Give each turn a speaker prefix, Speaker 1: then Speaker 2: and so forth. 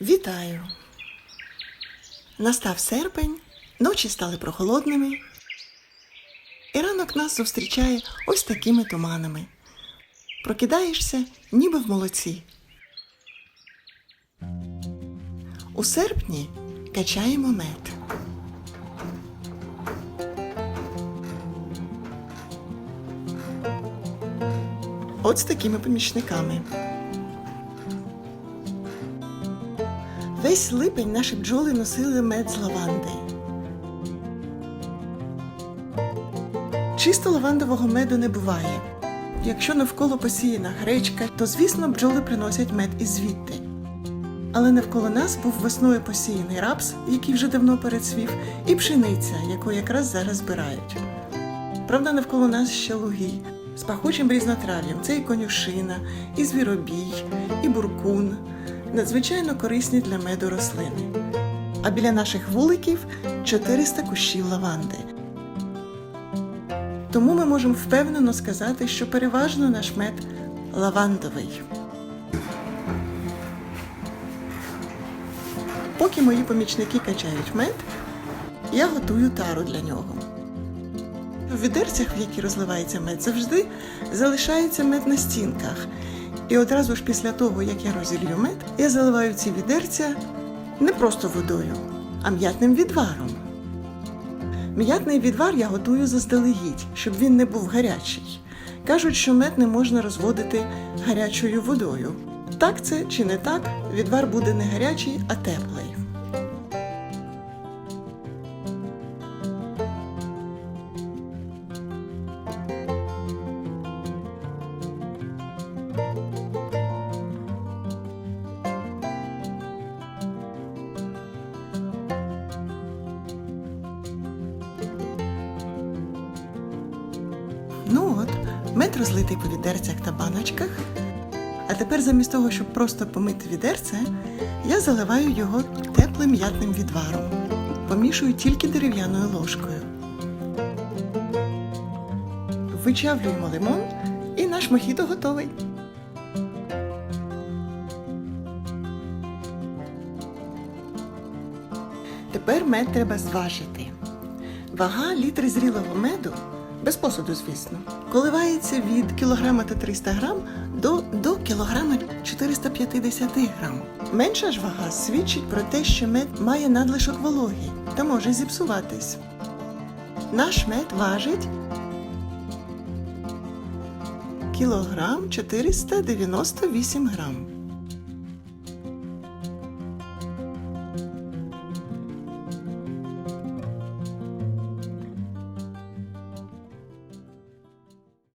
Speaker 1: Вітаю! Настав серпень, ночі стали прохолодними, і ранок нас зустрічає ось такими туманами. Прокидаєшся, ніби в молоці. У серпні качаємо мед. От з такими помічниками. Весь липень наші бджоли носили мед з лаванди. Чисто лавандового меду не буває. Якщо навколо посіяна гречка, то звісно бджоли приносять мед і звідти. Але навколо нас був весною посіяний рапс, який вже давно перецвів, і пшениця, яку якраз зараз збирають. Правда, навколо нас ще луги з пахучим різнотрав'ям. Це і конюшина, і звіробій, і буркун. Надзвичайно корисні для меду рослини. А біля наших вуликів 400 кущів лаванди. Тому ми можемо впевнено сказати, що переважно наш мед лавандовий. Поки мої помічники качають мед, я готую тару для нього. В відерцях, в які розливається мед, завжди залишається мед на стінках. І одразу ж після того, як я розілью мед, я заливаю ці відерця не просто водою, а м'ятним відваром. М'ятний відвар я готую заздалегідь, щоб він не був гарячий. Кажуть, що мед не можна розводити гарячою водою. Так це чи не так, відвар буде не гарячий, а теплий. Ну от, мед розлитий по відерцях та баночках. А тепер замість того, щоб просто помити відерце, я заливаю його теплим м'ятним відваром. Помішую тільки дерев'яною ложкою. Вичавлюємо лимон і наш мохіто готовий. Тепер мед треба зважити. Вага літри зрілого меду, без посуду, звісно, коливається від кілограма та 300 грам до, до кілограма 450 грам. Менша ж вага свідчить про те, що мед має надлишок вологи та може зіпсуватись. Наш мед важить кілограм 498 грам.